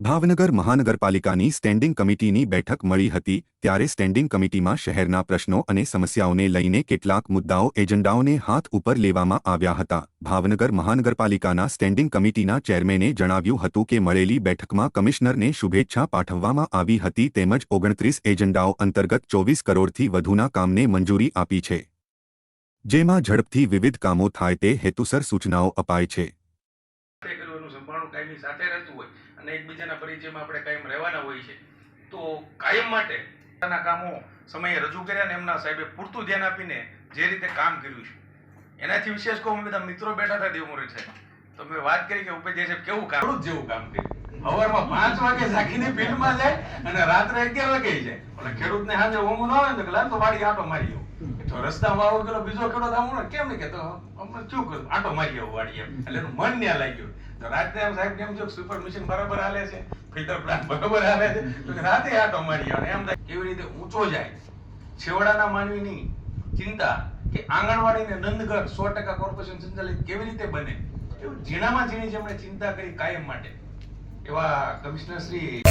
ભાવનગર મહાનગરપાલિકાની સ્ટેન્ડિંગ કમિટીની બેઠક મળી હતી ત્યારે સ્ટેન્ડિંગ કમિટીમાં શહેરના પ્રશ્નો અને સમસ્યાઓને લઈને કેટલાક મુદ્દાઓ એજન્ડાઓને હાથ ઉપર લેવામાં આવ્યા હતા. ભાવનગર મહાનગરપાલિકાના સ્ટેન્ડિંગ કમિટીના ચેરમેને જણાવ્યું હતું કે મળેલી બેઠકમાં કમિશનરને શુભેચ્છા પાઠવવામાં આવી હતી તેમજ ઓગણત્રીસ એજન્ડાઓ અંતર્ગત ચોવીસ કરોડથી વધુના કામને મંજૂરી આપી છે. જેમાં ઝડપથી વિવિધ કામો થાય તે હેતુસર સૂચનાઓ અપાય છે. અને એકબીજાના પરિચયમાં આપણે કાયમ રહેવાના હોય છે. તો કાયમ માટે પોતાના કામો સમયે રજૂ કર્યા ને એમના સાહેબે પૂરતું ધ્યાન આપીને જે રીતે કામ કર્યું છે. એનાથી વિશેષ કહું બધા મિત્રો બેઠા હતા દેવમોરી સાહેબ. તો મેં વાત કરી કે ઉપેજ સાહેબ કેવું કામ? જેવું કામ કર્યું. સવારમાં પાંચ વાગે જાગીને ફિલ્ડમાં જાય અને રાત્રે અગિયાર વાગે જાય. એટલે ખેડૂતને સાંજે ઊંઘ ન આવે ને લાલ તો વાડી આટો મારી આવું. તો રસ્તામાં આવો પેલો બીજો ખેડૂત આવું ને, કેમ ને કે તો અમને શું કરું? આટો મારી આવું વાડી એમ એટલે મન ત્યાં લાગ્યું. તો સાહેબ કેમ છો? સુપર બરાબર હાલે છે? ફિલ્ટર પ્લાન્ટ બરાબર હાલે છે? તો રાતે આટો મારી આવે. એમ થાય, કેવી રીતે ઊંચો જાય? છેવાડાના માનવીની ચિંતા કે આંગણવાડી ને નંદઘર સો ટકા કોર્પોરેશન સંચાલિત કેવી રીતે બને? એવું ઝીણામાં ઝીણી જેમણે ચિંતા કરી કાયમ માટે. એવા કમિશનર શ્રી